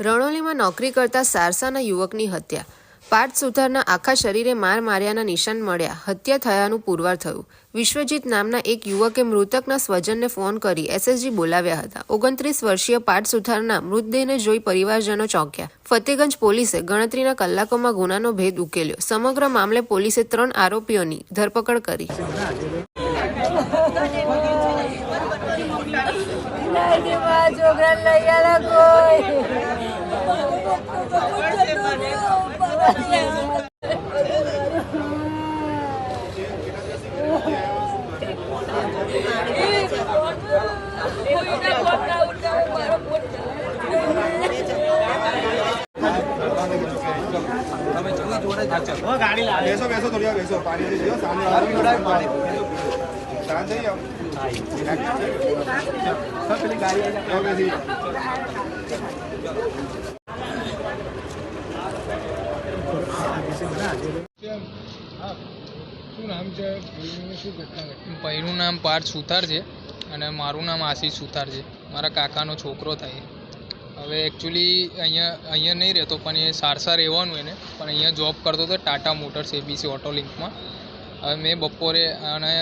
રણોલીમાં નોકરી કરતા સારસાના યુવકની હત્યા. પાર્થ સુથારના આખા શરીરે માર માર્યાના નિશાન મળ્યા. હત્યા થયાનું પુરવાર થયું. વિશ્વજીત નામના એક યુવકે મૃતકના સ્વજનને ફોન કરી એસએસજી બોલાવ્યા હતા. ઓગણત્રીસ વર્ષીય પાર્થ સુથારના મૃતદેહને જોઈ પરિવારજનો ચોંક્યા. ફતેગંજ પોલીસે ગણતરીના કલાકોમાં ગુનાનો ભેદ ઉકેલ્યો. સમગ્ર મામલે પોલીસે ત્રણ આરોપીઓની ધરપકડ કરી. માં લઈ આલા કોઈ બેસો બેસો થોડી બેસો. પાણી સામે પાણી. ભાઈનું નામ પાર્થ સુથાર છે અને મારું નામ આશીષ સુથાર છે. મારા કાકાનો છોકરો થાય હવે એકચ્યુઅલી અહીંયા અહીંયા નહીં રહેતો, પણ એ સારસા રહેવાનું એને. પણ અહીંયા જોબ કરતો હતો ટાટા મોટર્સ એબીસી ઓટો લિંકમાં હવે મેં બપોરે અને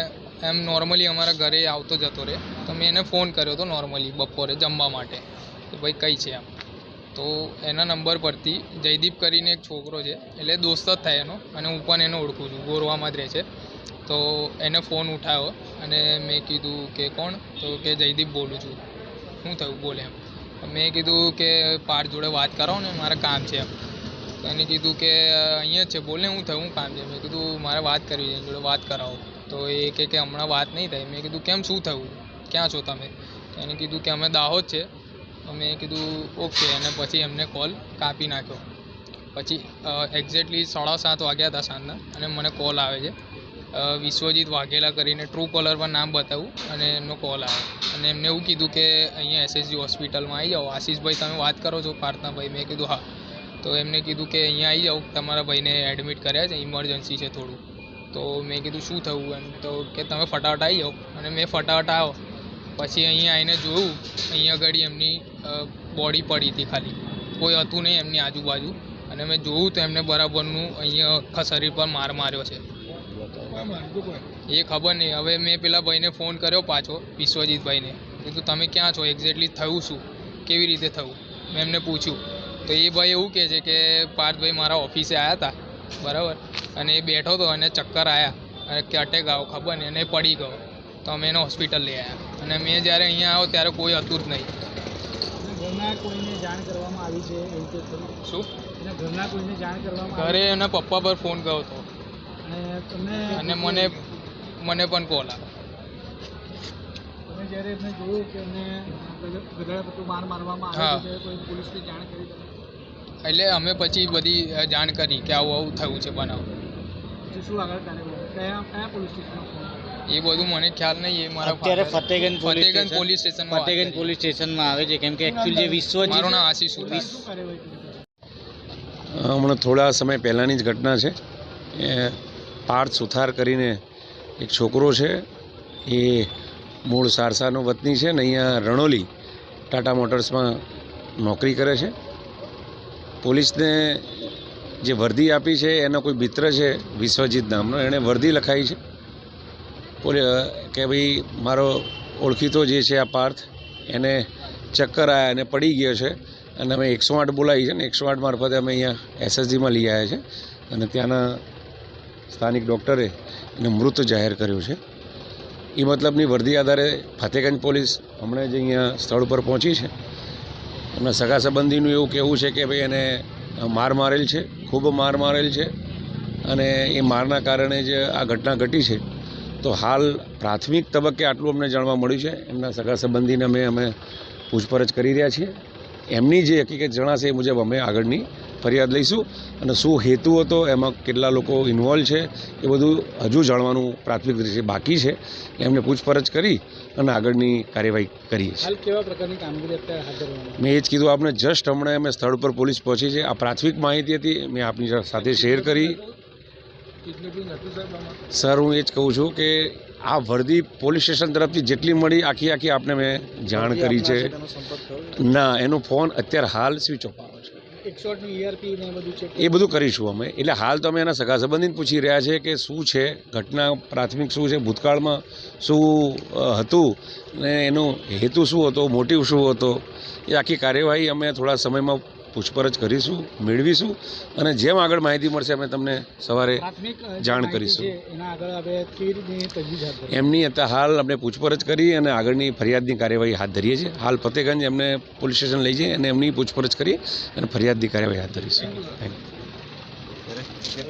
એમ નોર્મલી અમારા ઘરે આવતો જતો રહે. તો મેં એને ફોન કર્યો હતો નોર્મલી બપોરે જમવા માટે. કે ભાઈ કઈ છે આમ તો એના નંબર પરથી જયદીપ કરીને એક છોકરો છે, એટલે દોસ્ત જ થાય એનો. અને હું પણ એને ઓળખું છું, ગોરવામાં જ રહે છે. તો એને ફોન ઉઠાવ્યો અને મેં કીધું કે કોણ? તો કે જયદીપ બોલું છું. શું થયું? બોલે એમ. મેં કીધું કે પાર જોડે વાત કરાવો ને, મારે કામ છે એમ. એને કીધું કે અહીંયા જ છે, બોલે શું થયું કામ છે મેં કીધું મારે વાત કરવી છે જોડે વાત કરાવો. તો એ કહે કે હમણાં વાત નહીં થાય. મેં કીધું, કેમ શું થયું? ક્યાં છો તમે? એને કીધું કે, અમે દાહોદ છે. અમે કીધું, ઓકે. અને પછી એમને કોલ કાપી નાખ્યો. પછી એક્ઝેક્ટલી સાડા સાત વાગ્યા હતા સાંજના અને મને કોલ આવે છે. વિશ્વજીત વાઘેલા કરીને ટ્રુ કોલર પર નામ બતાવ્યું અને એમનો કોલ આવ્યો અને એમને એવું કીધું કે, અહીંયા એસએસજી હોસ્પિટલમાં આવી જાઓ. આશીષભાઈ, તમે વાત કરો છો પાર્થનાભાઈ. મેં કીધું, હા. તો એમને કીધું કે, અહીંયા આવી જાઓ. તમારા ભાઈને એડમિટ કર્યા છે. ઇમરજન્સી છે થોડું. તો મેં કીધું શું થયું એમ? તો કે તમે ફટાફટ આવી જાઓ. અને મેં ફટાફટ આવ્યો પછી અહીંયા આવીને જોયું અહીંયા આગળ એમની બોડી પડી હતી ખાલી. કોઈ હતું નહીં એમની આજુબાજુ. અને મેં જોયું તો એમને બરાબરનું અહીંયા આખા શરીર પર માર માર્યો છે. એ ખબર નહીં. હવે મેં પેલા ભાઈને ફોન કર્યો પાછો, વિશ્વજીતભાઈને. કીધું, તમે ક્યાં છો? એક્ઝેક્ટલી થયું શું? કેવી રીતે થયું? મેં એમને પૂછ્યું. તો એ ભાઈ એવું કહે છે કે, પાર્થભાઈ મારા ઓફિસે આવ્યા હતા બરાબર? અને એ બેઠો હતો અને ચક્કર આવ્યા અને કે અટેક આવ્યો ખબર નહીં. અને પડી ગયો. તો અમે એને હોસ્પિટલ લઈ આવ્યા અને મેં જ્યારે અહીંયા આવ્યો ત્યારે કોઈ હતું જ નહીં. શું? ઘરે એના પપ્પા પર ફોન ગયો હતો. અને મને મને પણ કોલ આવ્યો જ્યારે એમને જોયું કે એમને ગધેડા માર મારવામાં આવે કોઈ પોલીસને જાણ કરી એટલે અમે પછી બધી જાણ કરી કે આવું આવું થયું છે બનાવ. પછી શું આગળ કાર્યવાહી કયા કયા પોલીસ સ્ટેશનમાં એ બધું મને ખ્યાલ નહીં એ મારા અત્યારે ફતેગંજ ફતેગંજ પોલીસ સ્ટેશન સ્ટેશનમાં ફતેગંજ પોલીસ સ્ટેશનમાં આવે છે કેમ કે એકચ્યુઅલી જે વિશ્વ મારું નામ આશીષ હમણાં થોડા સમય પહેલાંની જ ઘટના છે. એ પાર્થ સુથાર કરીને એક છોકરો છે. એ મૂળ સારસાનો વતની છે ને અહીંયા રણોલી ટાટા મોટર્સમાં નોકરી કરે છે. પોલીસને જે વર્દી આપી છે, એનો કોઈ મિત્ર છે, વિશ્વજીત નામનો, એણે વર્દી લખાઈ છે. કે ભાઈ, મારો ઓળખીતો જે છે આ પાર્થ, એને ચક્કર આવ્યા અને પડી ગયો છે. અને અમે એકસો આઠ બોલાવી છે ને એકસો આઠ મારફતે અમે અહીંયા એસએસજીમાં લઈ આવ્યા છે. અને ત્યાંના સ્થાનિક ડૉક્ટરે એને મૃત જાહેર કર્યું છે. એ મતલબની વર્દી આધારે ફતેગંજ પોલીસ હમણાં જ અહીંયા સ્થળ ઉપર પહોંચી છે. એમના સગા સંબંધીનું એવું કહેવું છે કે ભાઈ, એને માર મારેલ છે, ખૂબ માર મારેલ છે. અને એ મારના કારણે જ આ ઘટના ઘટી છે, તો હાલ પ્રાથમિક તબક્કે આટલું અમને જાણવા મળ્યું છે. એમના સગા સંબંધીને અમે અમે પૂછપરછ કરી રહ્યા છીએ. એમની જે હકીકત જણાશે એ મુજબ અમે આગળની ફરિયાદ લઈશું અને શું હેતુ હતો એમાં કેટલા લોકો ઇન્વોલ્વ છે એ બધું હજુ જાણવાનું પ્રાથમિક રીતે બાકી છે. એમને પૂછપરછ કરી અને આગળની કાર્યવાહી કરીએ છીએ. મેં એ જ કીધું આપને જસ્ટ હમણાં અમે સ્થળ પર પોલીસ પહોંચી છે. આ પ્રાથમિક માહિતી હતી મેં આપની સાથે શેર કરી. સર હું એ જ કહું છું કે આ વર્દી પોલીસ સ્ટેશન તરફથી જેટલી મળી આખી આખી આપને મેં જાણ કરી છે. ના એનો ફોન અત્યારે હાલ સ્વિચ ઓફ એ બધું કરીશું અમે. એટલે હાલ તો અમે એના સગા સંબંધીને પૂછી રહ્યા છે કે શું છે, ઘટના પ્રાથમિક શું છે, ભૂતકાળમાં શું હતું ને એનો હેતુ શું હતો મોટિવ શું હતો, એ આખી કાર્યવાહી અમે થોડા સમયમાં પૂછપરછ કરીશું મેળવીશું અને જેમ આગળ માહિતી મળશે અમે તમને સવારે જાણ કરીશું. એમની અત્યારે હાલ આપણે પૂછપરછ કરી અને આગળની ફરિયાદની કાર્યવાહી હાથ ધરીએ છીએ. હાલ ફતેગંજ એમને પોલીસ સ્ટેશન લઈ જઈ અને એમની પૂછપરછ કરી અને ફરિયાદની કાર્યવાહી હાથ ધરીશું. Thank you